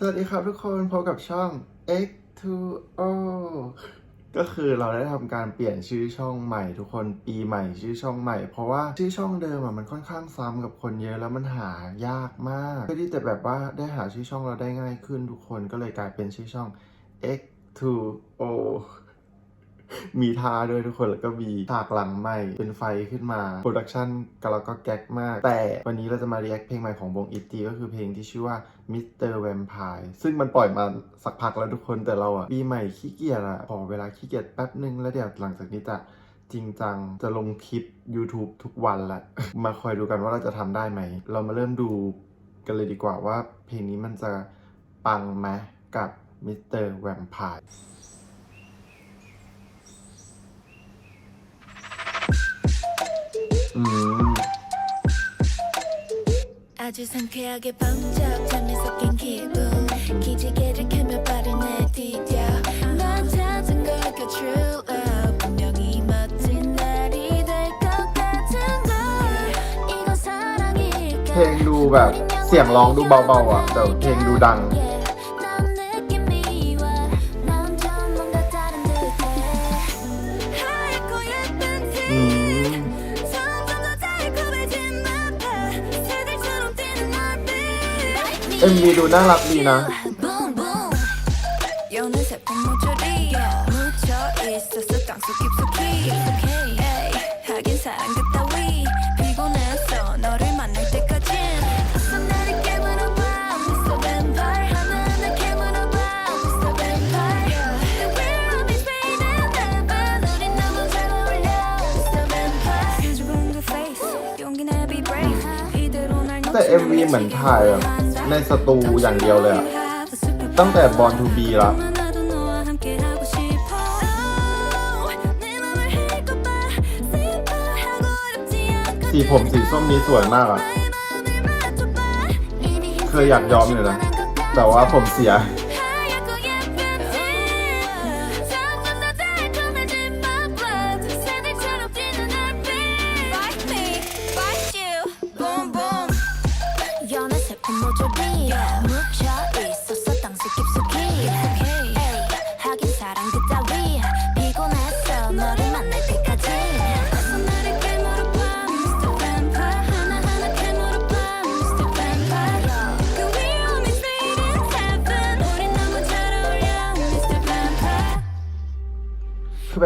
สวัสดีครับทุกคนพบกับช่อง X2O ก็คือเราได้ทำการเปลี่ยนชื่อช่องใหม่ ทุกคนปีใหม่ชื่อช่องใหม่ เพราะว่าชื่อช่องเดิมอะมันค่อนข้างซ้ำกับคนเยอะแล้วมันหายากมากเพื่อที่จะแบบว่าได้หาชื่อช่องเราได้ง่ายขึ้นทุกคนก็เลยกลายเป็นชื่อช่อง X2O มีท่าด้วยทุกคนแล้วก็มีฉากหลังใหม่เป็นไฟขึ้นมาโปรดักชันก็เราก็แก๊กมาก แต่วันนี้เราจะมาเรียกเพลงใหม่ของวงอิตตีก็คือเพลงที่ชื่อว่า Mr. Vampire ซึ่งมันปล่อยมาสักพักแล้วทุกคนแต่เราอะปีใหม่ขี้เกียจอะขอเวลาขี้เกียจแป๊บนึงแล้วเดี๋ยวหลังจากนี้จะจริงจัง จะลงคลิป YouTube ทุกวันละ มาคอยดูกันว่าเราจะทำได้ไหม เรามาเริ่มดูกันเลยดีกว่าว่าเพลงนี้มันจะปังไหมกับ Mr. Vampire อื 아주 상쾌하게 번쩍 잠에 섞인 기분 기지개를 켜며 발을 내디뎌 난 찾은 걸까 true love 분명히 멋진 날이 될 것 같은 걸 이건 사랑일까 เพลงดูแบบเสียงร้องดูเบาๆอ่ะ แต่เพลงดูดัง MV ดูน่ารักดีนะ Boom boom 연은 새콤 모조리 묻혀 있었어 땅속 깊숙이 에이, 하긴 사랑 그 แต่ MV เหมือนถ่ายแบในสตูอย่างเดียวเลยอะตั้งแต่บอลทูบีละสีผมสีส้มนี้สวยมากอะเคยอยากย้อมอยู่นะ แต่ว่าผมเสีย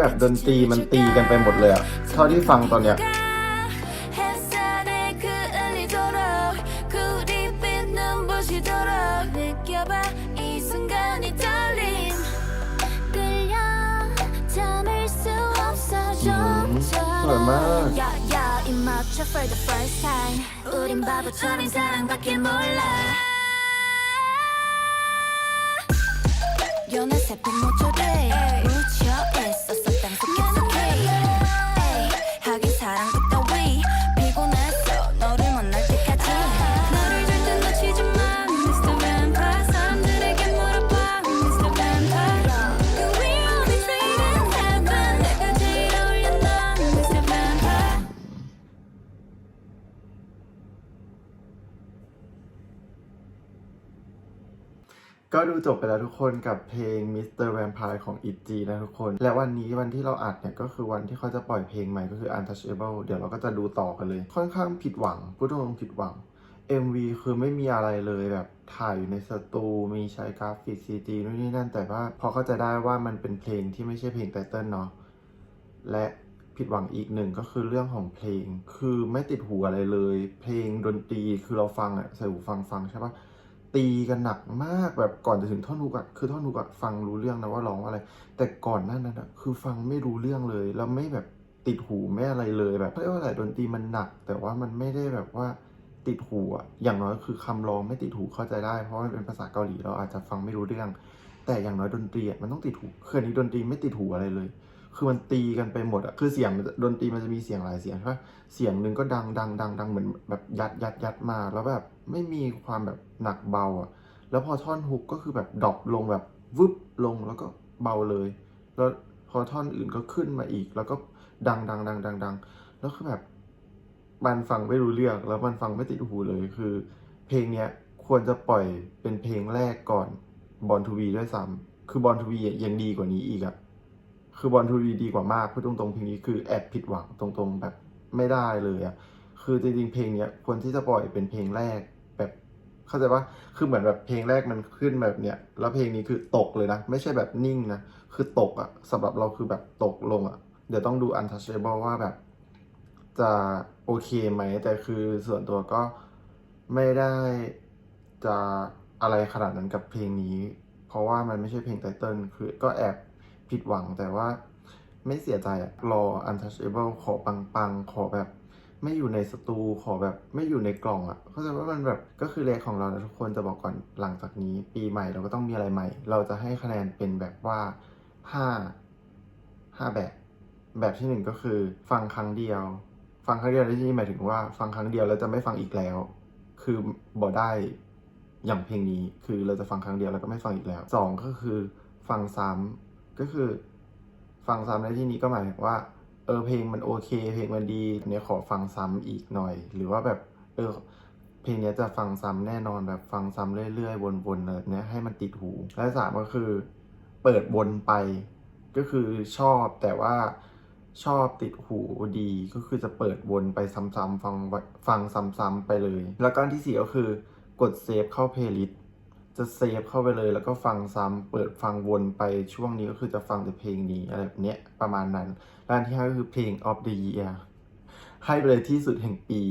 แบบดนตรีมันตีกันไปหมดเลยอ่ะ เท่าที่ฟังตอนเนี้ย 햇살에 그 흘리도록 구릿빛 눈부시도 ก็ดูจบไปแล้วทุกคนกับเพลง Mr. Vampire ของ ITZY นะทุกคน และวันนี้วันที่เราอัดเนี่ยก็คือวันที่เขาจะปล่อยเพลงใหม่ก็คือ Untouchable เดี๋ยวเราก็จะดูต่อกันเลย ค่อนข้างผิดหวังพูดตรงๆผิดหวัง MV คือไม่มีอะไรเลยแบบถ่ายอยู่ในสตูมีใช้กราฟิก CG นู่นนี่นั่น แต่ว่าพอเข้าใจได้ว่ามันเป็นเพลงที่ไม่ใช่เพลงไตเติ้ลเนาะและผิดหวังอีกหนึ่งก็คือเรื่องของเพลง คือไม่ติดหูอะไรเลย เพลงดนตรีคือเราฟังอะใส่หูฟังฟังใช่ปะ ตีกันหนักมากแบบก่อนจะถึงท่อนฮุกอะคือท่อนฮุกอะฟังรู้เรื่องนะว่าร้องว่าอะไร แต่ก่อนหน้านั้นอะคือฟังไม่รู้เรื่องเลยแล้วไม่แบบติดหูไม่อะไรเลยแบบเรียกว่าอะไรดนตรีมันหนัก แต่ว่ามันไม่ได้แบบว่าติดหูอะอย่างน้อยคือคำร้องไม่ติดหูเข้าใจได้ เพราะว่ามันเป็นภาษาเกาหลีเราอาจจะฟังไม่รู้เรื่อง แต่อย่างน้อยดนตรีอะมันต้องติดหูคืออันนี้ดนตรีไม่ติดหูอะไรเลย คือมันตีกันไปหมดอะคือเสียงดนตรีมันจะมีเสียงหลายเสียงใช่ปะเสียงหนึ่งก็ดังดังดังดังเหมือนแบบยัดยัดยัดมาแล้วแบบ ไม่มีความแบบหนักเบาอะแล้วพอท่อนฮุกก็คือแบบดรอปลงแบบวึบลงแล้วก็เบาเลย แล้วพอท่อนอื่นก็ขึ้นมาอีก แล้วก็ดังดังดังดังดังแล้วคือแบบมันฟังไม่รู้เรื่องแล้วมันฟังไม่ติดหูเลยคือ เพลงเนี้ยควรจะปล่อยเป็นเพลงแรกก่อนบอลทูวีด้วยซ้ำคือบอลทูวียังดีกว่านี้อีกอะคือบอลทูวีดีกว่ามากพูดตรงๆเพลงนี้คือแอบผิดหวังตรงๆแบบไม่ได้เลยอะ คือจริงๆเพลงเนี้ยควรที่จะปล่อยเป็นเพลงแรกแบบเข้าใจว่าคือเหมือนแบบเพลงแรกมันขึ้นแบบเนี้ยแล้วเพลงนี้คือตกเลยนะ ไม่ใช่แบบนิ่งนะ คือตกอะสำหรับเราคือแบบตกลงอะเดี๋ยวต้องดู untouchable ว่าแบบ จะโอเคไหม แต่คือส่วนตัวก็ไม่ได้จะอะไรขนาดนั้นกับเพลงนี้ เพราะว่ามันไม่ใช่เพลงไตเติลคือก็แอบผิดหวังแต่ว่าไม่เสียใจอะรอ untouchable ขอปังๆ ขอแบบ ไม่อยู่ในสตูขอแบบไม่อยู่ในกล่องอะ่ะเข้าใจว่ามันแบบก็คือเลขของเรานะทุกคนจะบอกก่อนหลังจากนี้ ปีใหม่เราก็ต้องมีอะไรใหม่ เราจะให้คะแนนเป็นแบบว่าห้าห้าแบบ แบบที่หนึ่งก็คือ ฟังครั้งเดียว ฟังครั้งเดียวในที่นี้หมายถึงว่า ฟังครั้งเดียวแล้วจะไม่ฟังอีกแล้ว คือบอได้อย่างเพลงนี้คือเราจะฟังครั้งเดียวแล้วก็ไม่ฟังอีกแล้วสองก็คือ ฟังซ้ำก็คือ ฟังซ้ำในที่นี้ก็หมายถึงว่า เออเพลงมันโอเค เพลงมันดีเนี่ยขอฟังซ้ำอีกหน่อย หรือว่าแบบเออเพลงเนี้ยจะฟังซ้ำแน่นอนแบบฟังซ้ำเรื่อยๆวนๆแบบเนี้ยให้มันติดหู และสามก็คือ เปิดวนไปก็คือชอบแต่ว่าชอบติดหูดีก็คือจะเปิดวนไปซ้ำๆฟังฟังซ้ำๆไปเลย แล้วก็อันที่สี่ก็คือกดเซฟเข้าเพลย์ลิสต์ จะเซฟเข้าไปเลยแล้วก็ฟังซ้ำเปิดฟังวนไปช่วงนี้ก็คือจะฟังแต่เพลงนี้อะไรแบบเนี้ยประมาณนั้นและอันที่ห้าก็คือเพลง of the year ให้ไปเลยที่สุดแห่งปี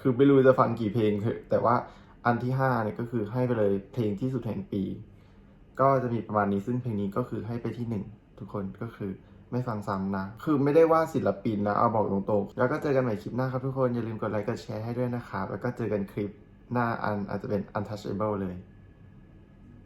คือไม่รู้จะฟังกี่เพลงเถอะแต่ว่าอันที่ห้าเนี่ยก็คือให้ไปเลยเพลงที่สุดแห่งปี ก็จะมีประมาณนี้ซึ่งเพลงนี้ก็คือให้ไปที่หนึ่งทุกคนก็คือไม่ฟังซ้ำนะ คือไม่ได้ว่าศิลปินนะ เอาบอกตรงๆ แล้วก็เจอกันใหม่คลิปหน้าครับทุกคน อย่าลืมกดไลค์ กดแชร์ให้ด้วยนะครับ แล้วก็เจอกันคลิปหน้าอันอาจจะเป็น untouchable เลย